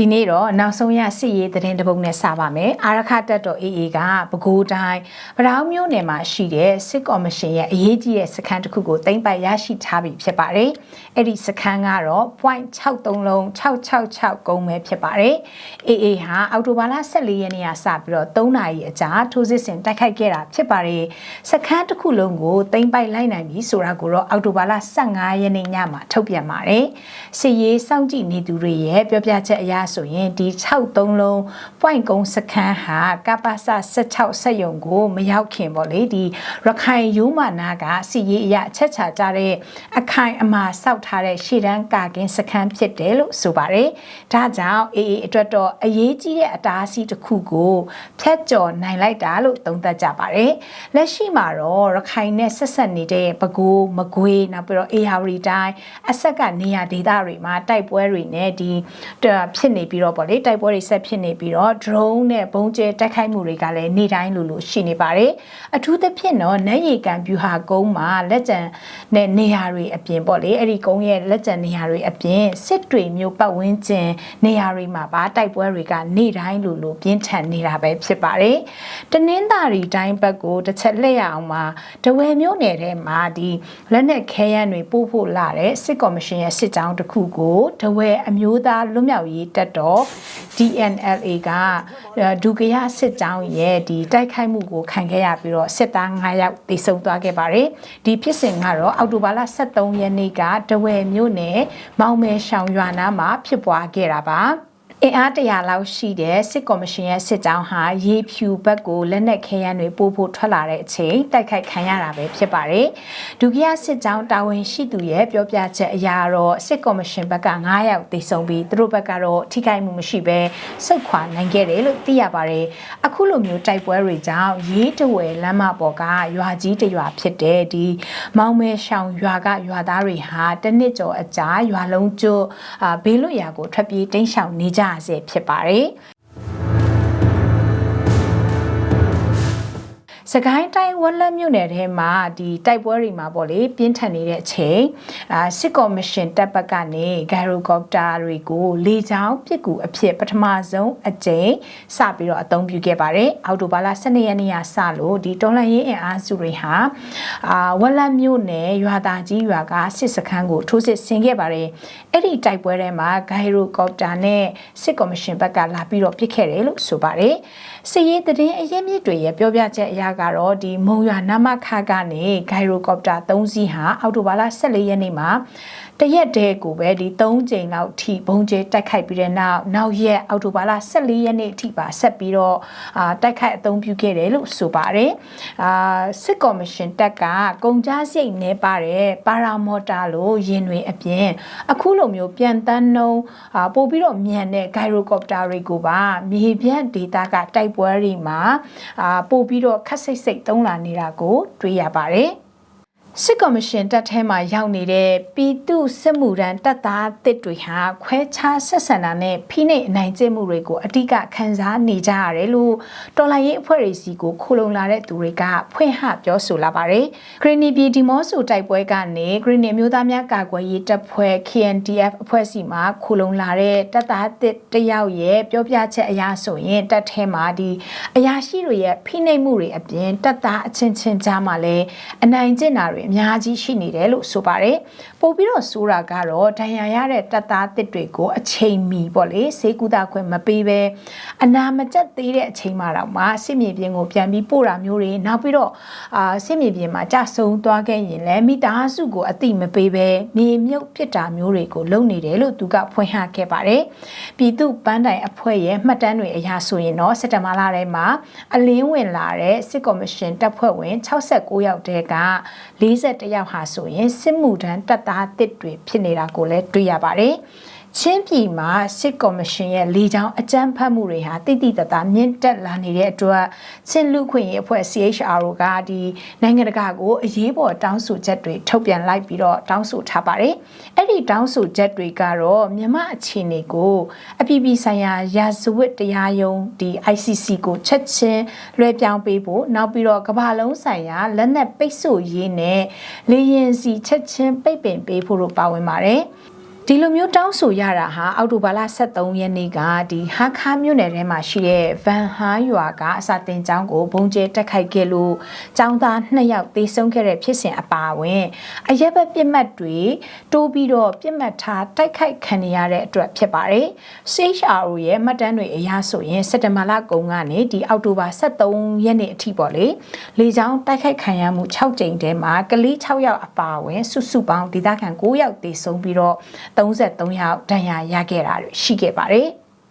ဒီနေ့တော့နောက်ဆုံးရစစ်ရေးသတင်းတစ်ပုဒ်နဲ့စပါမယ်အာရခတက်တော် AA ကပဲခူးတိုင်းဗရောင်းမြို့နယ်မှာရှိတဲ့စစ်ကော်မရှင်ရဲ့အရေးကြီးတဲ့စခန်းတစ်ခုကိုတင်ပိုက်ရရှိထားပြီဖြစ်ပါတယ်အဲ့ဒီစခန်းကတော့ .63 လုံး666ကုန်းပဲဖြစ်ပါတယ် AA ဟာအော်တိုဘာလ14ရက်နေ့ကစပြီးတော့3နာရီအကြာထိုးစစ်ဆင်တိုက်ခိုက်ခဲ့တာဖြစ်ပါတယ်စခန်းတစ်ခုလုံးကိုတင်ပိုက်လိုက်နိုင်ပြီဆိုတာကိုတော့အော်တိုဘာလ15ရက်နေ့ညမှာထုတ်ပြန်ပါတယ်စစ်ရေးစောင့်ကြည့်နေသူတွေရဲ့ပြောပြချက်အရဆိုရင်ဒီ63လုံး point ကုန်းစခန်းဟာကပ္ပစ16စက်ယုံကိုမရောက်ခင်ပေါ့လေဒီရခိုင်ရိုးမနာကစီရေးအရချက်ချကြတဲ့အခိုင်အမာစောက်ထားတဲ့ရှေ့တန်းကာကင်းစခန်းဖြစ်တယ်လို့ဆိုပါတယ်။ဒါကြောင့်အေးအေးအတွက်တော့အရေးကြီးတဲ့အတားအဆီးတစ်ခုကိုဖျက်ကျော်နိုင်လိုက်တာလို့သုံးသပ်ကြပါတယ်။လက်ရှိမှာတော့ရခိုင်နဲ့ဆက်ဆက်နေတဲ့ပဲခူးမကွေးနောက်ပြီးတော့အေယာဝတီတိုင်းအဆက်ကနေရာဒေသတွေမှာတိုက်ပွဲတွေနဲ့ဒီဖြစ်နေပြီးတော့ပေါ့လေတိုက်ပွဲတွေဆက်ဖြစ်နေပြီးတော့ drone နဲ့ဘုံကျဲတိုက်ခိုက်မှုတွေကလည်းနေ့တိုင်းလိုလိုရှိနေပါတယ်အထူးသဖြင့်တော့နက်ရီကန်ဗျူဟာကုန်းမှာလက်ကျန်နဲ့နေရာတွေအပြင်ပေါ့လေအဲ့ဒီကုန်းရဲ့လက်ကျန်နေရာတွေအပြင်စစ်တွေမျိုးပတ်ဝန်းကျင်နေရာတွေမှာပါတိုက်ပွဲတွေကနေ့တိုင်းလိုလိုပြင်းထန်နေတာပဲဖြစ်ပါတယ်တနင်္သာရီတိုင်းဘက်ကိုတစ်ချက်လက်ရအောင်မှာတဝယ်မျိုးနယ်ထဲမှာဒီလက်နက်ခဲယမ်းတွေပို့ဖို့လာတဲ့စစ်ကော်မရှင်ရဲ့စစ်ကြောင်းတစ်ခုကိုတဝယ်အမျိုးသားလွတ်မြောက်ရေးတပ်တော် DNLA ကဒုကရစစ်ကြောင်းရဲ့ဒီတိုက်ခိုက်မှုကိုခံခဲ့ရပြီးတော့စစ်သား9ယောက်သေဆုံးသွားခဲ့ပါတယ်ဒီဖြစ်စဉ်ကတော့အောက်တိုဘာလ23ရက်နေ့ကတဝယ်မြို့နယ်မောင်မဲရှောင်ရွာနာမှာဖြစ်ပွားခဲ့တာပါ အင်အားတရာလောက်ရှိတဲ့စစ်ကော်မရှင်ရဲ့စစ်ကြောင်းဟာရေဖြူဘက်ကိုလက်နက်ခဲယမ်းတွေပို့ဖို့ထွက်လာတဲ့အချိန်တိုက်ခိုက်ခံရတာပဲဖြစ်ပါတယ်။ဒုတိယစစ်ကြောင်းတာဝန်ရှိသူရဲ့ပြောပြချက်အရတော့စစ်ကော်မရှင်ဘက်က9ယောက်သေဆုံးပြီးသူတို့ဘက်ကတော့ထိခိုက်မှုမရှိဘဲစုခွာနိုင်ခဲ့တယ်လို့သိရပါတယ်။အခုလိုမျိုးတိုက်ပွဲတွေကြောင့်ရေးတဝယ်လမ်းမပေါ်ကရွာကြီးတရွာဖြစ်တဲ့ဒီမောင်မဲရှောင်ရွာကရွာသားတွေဟာတနစ်ကျော်အကြာရွာလုံးကျွတ်ဘေးလွတ်ရာကိုထွက်ပြေးတိမ်းရှောင်နေကြဆဲဖြစ်ပါတယ် စကိုင်းတိုင်းဝက်လက်မြို့နယ်ထဲမှာဒီတိုက်ပွဲတွေမှာပေါ့လေပြင်းထန်နေတဲ့အချိန်အာစစ်ကော်မရှင်တပ်ဘက်ကနေဂိုင်ရိုကော်ပတာတွေကိုလေကြောင်းပစ်ကူအဖြစ်ပထမဆုံးအကြိမ်စပြီးတော့အသုံးပြုခဲ့ပါတယ်အောက်တိုဘာလ12ရက်နေ့ကစလို့ဒီတော်လန်ရေးအင်အားစုတွေဟာအာဝက်လက်မြို့နယ်ရွာသားကြီးရွာကစစ်စခန်းကိုထိုးစစ်ဆင်ခဲ့ပါတယ်အဲ့ဒီတိုက်ပွဲထဲမှာဂိုင်ရိုကော်ပတာနဲ့စစ်ကော်မရှင်ဘက်ကလာပြီးတော့ပစ်ခဲ့တယ်လို့ဆိုပါတယ်စစ်ရေးတရင်အရင်မြစ်တွေရဲ့ပြောပြချက်အရကတော့ဒီမုံရွာနမခကနေဂိုင်ရိုကော်ပတာ3စီးဟာအော်တိုဘာလ14ရက်နေ့မှာတရက်တည်းကိုပဲဒီ3ကြိမ်လောက်ထိဘုံကျဲတိုက်ခိုက်ပြီးတဲ့နောက်နောက်ရက်အော်တိုဘာလ14ရက်နေ့အထိပါဆက်ပြီးတော့အာတိုက်ခိုက်အသုံးပြုခဲ့တယ်လို့ဆိုပါတယ်အာစစ်ကော်မရှင်တပ်ကကုန်ကြားစိတ်နေပါတဲ့ပါရာမော်တာလို့ယင်တွေအပြင်အခုလိုမျိုးပြန်တန်းနှုံးအာပို့ပြီးတော့မြန်တဲ့ဂိုင်ရိုကော်ပတာတွေကိုပါမြေပြန့်ဒေတာကတိုက်ပွဲတွေမှာအာပို့ပြီးတော့ခက်စိတ်စိတ်သုံးလာနေတာကို တွေ့ရပါတယ် စစ်ကော်မရှင်တပ်ထဲမှာရောက်နေတဲ့ပြည်သူစစ်မှုထမ်းတပ်သားတစ်တွေဟာခွဲခြားဆက်ဆံတာနဲ့ဖိနှိပ်အနိုင်ကျင့်မှုတွေကိုအတိအကခံစားနေကြရတယ်လို့တော်လိုင်းရေးအဖွဲ့တွေစီကိုခိုလုံလာတဲ့သူတွေကဖွင့်ဟပြောဆိုလာပါတယ်။ဂရနီပြည်ဒီမော့ဆိုတိုက်ပွဲကနေဂရနီမျိုးသားများကာကွယ်ရေးတပ်ဖွဲ့ KNDF အဖွဲ့စီမှာခိုလုံလာတဲ့တပ်သားတစ်တယောက်ရဲ့ပြောပြချက်အရဆိုရင်တပ်ထဲမှာဒီအရာရှိတွေရဲ့ဖိနှိပ်မှုတွေအပြင်တပ်သားအချင်းချင်းကြားမှာလည်းအနိုင်ကျင့်တာတွေအများကြီးရှိနေတယ်လို့ဆိုပါတယ်ပို့ပြီးတော့ဆိုးတာကတော့ဒဏ်ရာရတဲ့တပ်သားတစ်တွေကိုအချိန်မီပေါ့လေဈေးကူတာခွင့်မပေးဘဲအနာမကျက်သေးတဲ့အချိန်မှတော့မှစစ်မြေပြင်ကိုပြန်ပြီးပို့တာမျိုးတွေနောက်ပြီးတော့အာစစ်မြေပြင်မှာကြဆုံသွားခဲ့ရင်လည်းမိသားစုကိုအတိမပေးဘဲမြေမြုပ်ဖြစ်တာမျိုးတွေကိုလုပ်နေတယ်လို့သူကဖွင့်ဟခဲ့ပါတယ်ပြည်သူပန်းတိုင်အဖွဲ့ရဲ့မှတ်တမ်းတွေအရဆိုရင်တော့စက်တဘာလထဲမှာအလင်းဝင်လာတဲ့စစ်ကော်မရှင်တပ်ဖွဲ့ဝင်69ယောက်တည်းက41ယောက်ဟာဆိုရင်စစ်မှုထမ်းတပ်သားတစ်တွေဖြစ်နေတာကိုလည်းတွေ့ရပါတယ်။ ချင်းပြည်မှာစစ်ကော်မရှင်ရဲ့လေကြောင်းအကြမ်းဖက်မှုတွေဟာတိတိတသားမြင့်တက်လာနေတဲ့အတွက်ချင်းလူခွင့်ရေးအဖွဲ့ CHRO ကဒီနိုင်ငံတကာကိုအရေးပေါ်တောင်းဆိုချက်တွေထုတ်ပြန်လိုက်ပြီးတော့တောင်းဆိုထားပါတယ်။အဲ့ဒီတောင်းဆိုချက်တွေကတော့မြန်မာအခြေအနေကိုအပြည်ပြည်ဆိုင်ရာရာဇဝတ်တရားရုံးဒီ ICC ကိုချက်ချင်းလွှဲပြောင်းပေးဖို့နောက်ပြီးတော့ကမ္ဘာလုံးဆိုင်ရာလက်နက်ပိတ်ဆို့ရေးနဲ့လေရင်စီချက်ချင်းပိတ်ပင်ပေးဖို့တို့ပါဝင်ပါတယ်။ ဒီလိုမျိုးတောင်းဆိုရတာဟာအောက်တိုဘာလ23ရက်နေ့ကဒီဟာခါမြို့နယ်ထဲမှာရှိတဲ့ဗန်ဟာရွာကအစာတင်ကျောင်းကိုဘုံကျဲတက်ခိုက်ခဲ့လို့ကျောင်းသား2ယောက်သေဆုံးခဲ့တဲ့ဖြစ်စဉ်အပါအဝင်အရက်ဘက်ပြစ်မှတ်တွေတိုးပြီးတော့ပြစ်မှတ်ထားတိုက်ခိုက်ခံရတဲ့အတွက်ဖြစ်ပါတယ်။ CHRO ရဲ့မှတ်တမ်းတွေအရဆိုရင်စက်တဘာလကုန်ကနေဒီအောက်တိုဘာ23ရက်နေ့အထိပေါ့လေလေကျောင်းတိုက်ခိုက်ခံရမှု6ကြိမ်တဲမှာကလေး6ယောက်အပါအဝင်စုစုပေါင်းဒေသခံ9ယောက်သေဆုံးပြီးတော့33ယောက်ဒဏ်ရာရခဲ့တာတွေရှိခဲ့ပါတယ်။